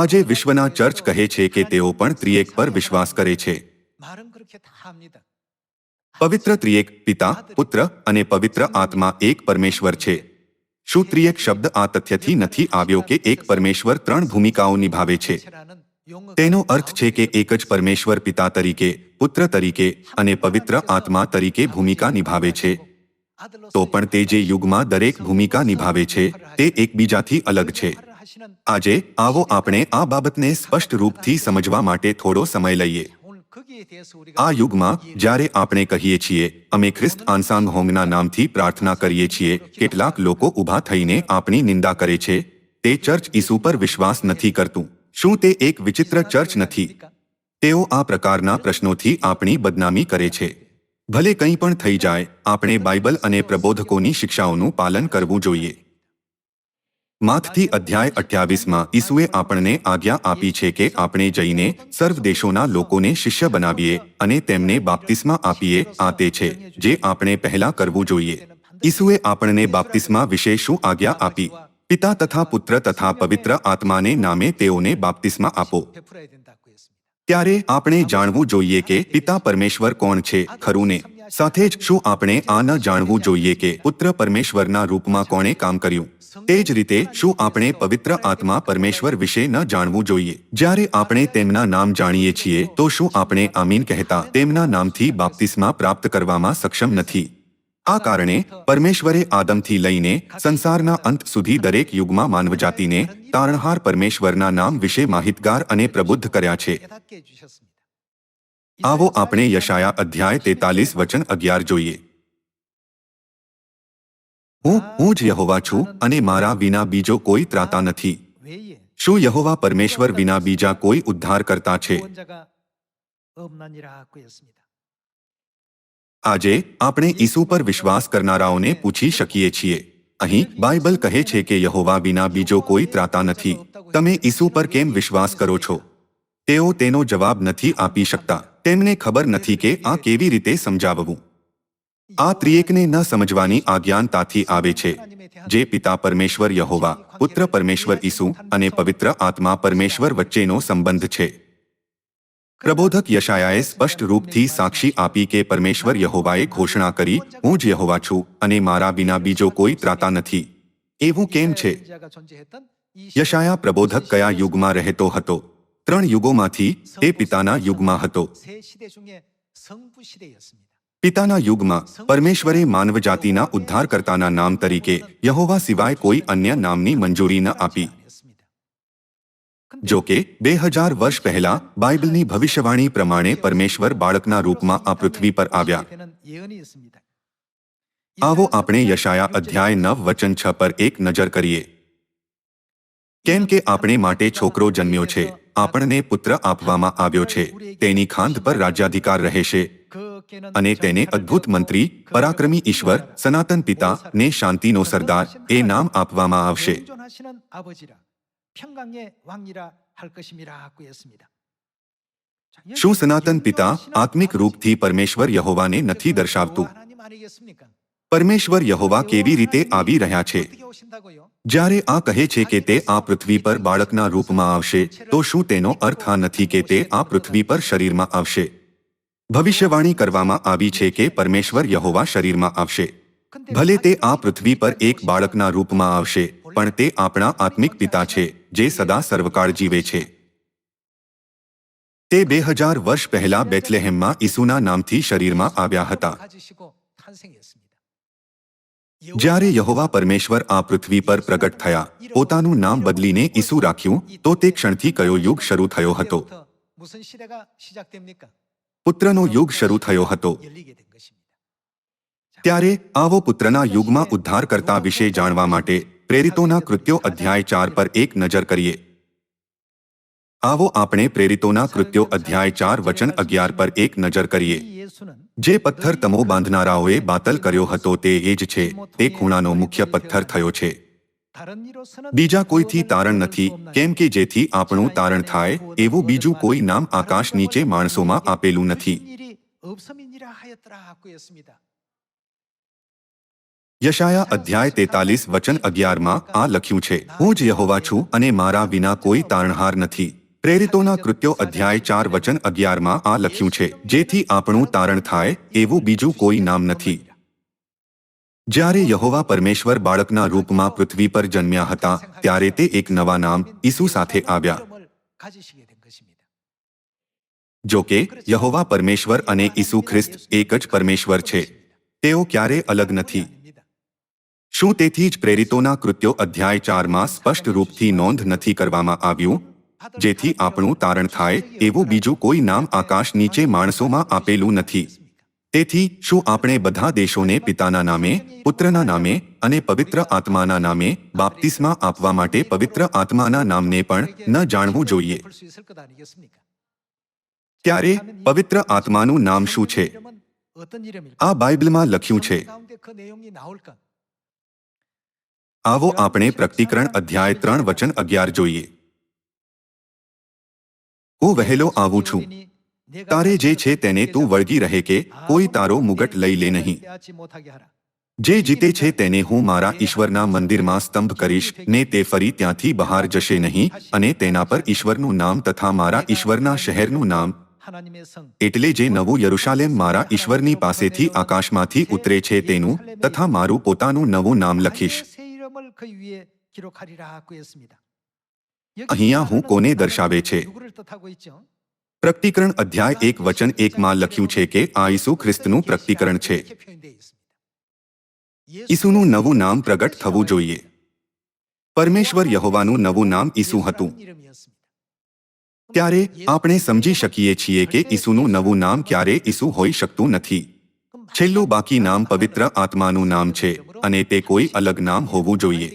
આજે વિશ્વના ચર્ચ કહે છે કે તેઓ પણ ત્રિએક પર વિશ્વાસ કરે છે. પવિત્ર ત્રિએક પિતા પુત્ર અને પવિત્ર આત્મા એક પરમેશ્વર છે. શું ત્રિએક શબ્દ આ તથ્યથી નથી આવ્યો કે એક પરમેશ્વર ત્રણ ભૂમિકાઓ નિભાવે છે? તેનો અર્થ છે કે એક જ પરમેશ્વર પિતા તરીકે પુત્ર તરીકે અને પવિત્ર આત્મા તરીકે ભૂમિકા નિભાવે છે. તો પણ તે જે યુગમાં દરેક ભૂમિકા નિભાવે છે તે એકબીજાથી અલગ છે. આજે આવો આપણે આ બાબતને સ્પષ્ટ રૂપથી સમજવા માટે થોડો સમય લઈએ. આ યુગમાં જ્યારે આપણે કહીએ છીએ અમે ખ્રિસ્ત આનસાંગ હોંગના નામથી પ્રાર્થના કરીએ છીએ કેટલાક લોકો ઊભા થઈને આપણી નિંદા કરે છે તે ચર્ચ ઈસુ પર વિશ્વાસ નથી કરતું. શું તે એક વિચિત્ર ચર્ચ નથી? તેઓ આ પ્રકારના પ્રશ્નોથી આપણી બદનામી કરે છે. ભલે કંઈ પણ થઈ જાય આપણે બાઇબલ અને પ્રબોધકોની શિક્ષાઓનું પાલન કરવું જોઈએ. માથથી અધ્યાય અઠ્યાવીસમાં ઈસુએ આપણને આજ્ઞા આપી છે કે આપણે જઈને સર્વ દેશોના લોકોને શિષ્ય બનાવીએ અને તેમને બાપ્તિસ્મા આપીએ, આ તે છે જે આપણે પહેલા કરવું જોઈએ. ઈસુએ આપણને બાપ્તિસ્મા વિશે શું આજ્ઞા આપી? પિતા તથા પુત્ર તથા પવિત્ર આત્માને નામે તેઓને બાપ્તિસ્મા આપો. ત્યારે આપણે જાણવું જોઈએ કે પિતા પરમેશ્વર કોણ છે ખરું ને સાથે જ શું આપણે આ ન જાણવું જોઈએ કે પુત્ર પરમેશ્વરના રૂપમાં કોણે કામ કર્યું? તે જ રીતે, શું આપણે પવિત્ર આત્મા પરમેશ્વર વિશે ન જાણવું જોઈએ? જ્યારે આપણે તેમના નામ જાણીએ છીએ, તો શું આપણે આમીન કહેતા તેમના નામથી બાપ્તિસ્મા પ્રાપ્ત કરવામાં સક્ષમ નથી? આ કારણે પરમેશ્વરે આદમથી લઈને સંસારના અંત સુધી દરેક યુગમાં માનવજાતિને તારણહાર પરમેશ્વરના નામ વિશે માહિતગાર અને પ્રબુદ્ધ કર્યા છે. આવો આપણે યશાયા અધ્યાય તેતાલીસ વચન અગિયાર જોઈએ. હું હું જ યહોવા છું અને મારા વિના બીજો કોઈ ત્રાતા નથી. શું યહોવા પરમેશ્વર વિના બીજા કોઈ ઉદ્ધાર કરતા છે? આજે આપણે ઈસુ પર વિશ્વાસ કરનારાઓને પૂછી શકીએ છીએ. અહીં બાઇબલ કહે છે કે યહોવા વિના બીજો કોઈ ત્રાતા નથી. તમે ઈસુ પર કેમ વિશ્વાસ કરો છો? તેઓ તેનો જવાબ નથી આપી શકતા. તેમને ખબર નથી કે આ કેવી રીતે સમજાવવું. આ ત્રિએકને ન સમજવાની આજ્ઞાનતાથી આવે છે, જે પિતા પરમેશ્વર યહોવા, પુત્ર પરમેશ્વર ઈસુ અને પવિત્ર આત્મા પરમેશ્વર વચ્ચેનો સંબંધ છે. પ્રબોધક યશાયાએ સ્પષ્ટ રૂપથી સાક્ષી આપી કે પરમેશ્વર યહોવાએ ઘોષણા કરી, હું જ યહોવા છું અને મારા વિના બીજો કોઈ ત્રાતા નથી. એવું કેમ છે? યશાયા પ્રબોધક કયા યુગમાં રહેતો હતો? ત્રણ યુગોમાંથી તે પિતાના યુગમાં હતો. પિતાના યુગમાં પરમેશ્વરે માનવજાતિના ઉદ્ધારકર્તાના નામ તરીકે યહોવા સિવાય કોઈ અન્ય નામની મંજૂરી ન આપી. જો કે, બે હજાર વર્ષ પહેલા બાઇબલની ભવિષ્યવાણી પ્રમાણે પરમેશ્વર બાળકના રૂપમાં આ પૃથ્વી પર આવ્યા. આવો આપણે યશાયા અધ્યાય નવ વચન છ પર એક નજર કરીએ. કેમ કે આપણે માટે છોકરો જન્મ્યો છે, આપણને પુત્ર આપવામાં આવ્યો છે, તેની ખાંધ પર રાજ્યાધિકાર રહેશે अनेक ने अद्भुत मंत्री, पराक्रमी ईश्वर, सनातन पिता, ने शांति नो सरदार, ए नाम आप शु सनातन पिता, आत्मिक रूप थी परमेश्वर यहोवा ने नहीं दर्शात परमेश्वर यहोवा केवी रीते आवी रहा छे। जारे आ कहे छे के ते आ पृथ्वी पर बाड़कना रूप में आवशे तो शु तेनो अर्थ आ नथी के ते आ पृथ्वी पर शरीर में आवशे। ભવિષ્યવાણી કરવામાં આવી છે કે પરમેશ્વર યહોવા શરીરમાં આવશે. ભલે તે આ પૃથ્વી પર એક બાળકના રૂપમાં આવશે પણ તે આપણા આત્મિક પિતા છે જે સદા સર્વકાળ જીવે છે. તે બે હજાર વર્ષ પહેલા બેથલેહેમમાં ઈસુના નામથી શરીરમાં આવ્યા હતા. જ્યારે યહોવા પરમેશ્વર આ પૃથ્વી પર પ્રગટ થયા પોતાનું નામ બદલીને ઈસુ રાખ્યું તો તે ક્ષણથી કયો યુગ શરૂ થયો હતો? પુત્રનો યુગ શરૂ થયો હતો. ત્યારે આવો પુત્રના યુગમાં ઉદ્ધાર કરતા વિશે જાણવા માટે પ્રેરિતોના કૃત્યો અધ્યાય ચાર પર એક નજર કરીએ. આવો આપણે પ્રેરિતોના કૃત્યો અધ્યાય ચાર વચન અગિયાર પર એક નજર કરીએ. જે પથ્થર તમો બાંધનારાઓએ બાતલ કર્યો હતો તે એ જ છે. તે ખૂણાનો મુખ્ય પથ્થર થયો છે. બીજા કોઈથી તારણ નથી. કેમ કે જેથી આપણું તારણ થાય એવું બીજું કોઈ નામ આકાશ નીચે માણસોમાં આપેલું નથી. યશાયા અધ્યાય તેતાલીસ વચન અગિયારમાં આ લખ્યું છે હું જ યહોવા છું અને મારા વિના કોઈ તારણહાર નથી. પ્રેરિતોના કૃત્યો અધ્યાય ચાર વચન અગિયારમાં આ લખ્યું છે જેથી આપણું તારણ થાય એવું બીજું કોઈ નામ નથી. જ્યારે યહોવા પરમેશ્વર બાળકના રૂપમાં પૃથ્વી પર જન્મ્યા હતા, ત્યારે તે એક નવા નામ ઈસુ સાથે આવ્યા. જો કે, યહોવા પરમેશ્વર અને ઈસુ ખ્રિસ્ત એક જ પરમેશ્વર છે. તેઓ ક્યારે અલગ નથી. શું તેથી જ પ્રેરિતોના કૃત્યો અધ્યાય ચારમાં સ્પષ્ટ રૂપથી નોંધ નથી કરવામાં આવ્યું? જેથી આપણું તારણ થાય એવું બીજું કોઈ નામ આકાશ નીચે માણસોમાં આપેલું નથી. તેથી, શું આપણે બધા દેશોને પિતાના નામે, પુત્રના નામે અને પવિત્ર આત્માના નામે બાપ્તિસ્મા આપવા માટે પવિત્ર આત્માના નામને પણ ન જાણવું જોઈએ? ત્યારે પવિત્ર આત્માનું નામ શું છે? આ બાઇબલમાં લખ્યું છે. આવો આપણે પ્રકટીકરણ અધ્યાય ત્રણ વચન અગિયાર જોઈએ. હું વહેલો આવું છું. તારે જે છે તેને તું વળગી રહે કે કોઈ તારો મુગટ લઈ લે નહીં. જે જીતે છે તેને હું મારા ઈશ્વરના મંદિરમાં સ્તંભ કરીશ ને તે ફરી ત્યાંથી બહાર જશે નહીં અને તેના પર ઈશ્વરનું નામ તથા મારા ઈશ્વરના શહેરનું નામ. એટલે જે નવું યરુશાલેમ મારા ઈશ્વરની પાસેથી આકાશમાંથી ઉતરે છે તેનું તથા મારું પોતાનું નવું નામ લખીશ. અહીંયા હું કોને દર્શાવે છે? પ્રકટીકરણ અધ્યાય એક વચન એકમાં લખ્યું છે કે આ ઈસુ ખ્રિસ્તનું પ્રકટીકરણ છે ઈસુનું નવું નામ પ્રગટ થવું જોઈએ પરમેશ્વર યહોવાનું નવું નામ ઈસુ હતું ત્યારે આપણે સમજી શકીએ છીએ કે ઈસુનું નવું નામ ક્યારે ઈસુ હોઈ શકતું નથી છેલ્લું બાકી નામ પવિત્ર આત્માનું નામ છે અને તે કોઈ અલગ નામ હોવું જોઈએ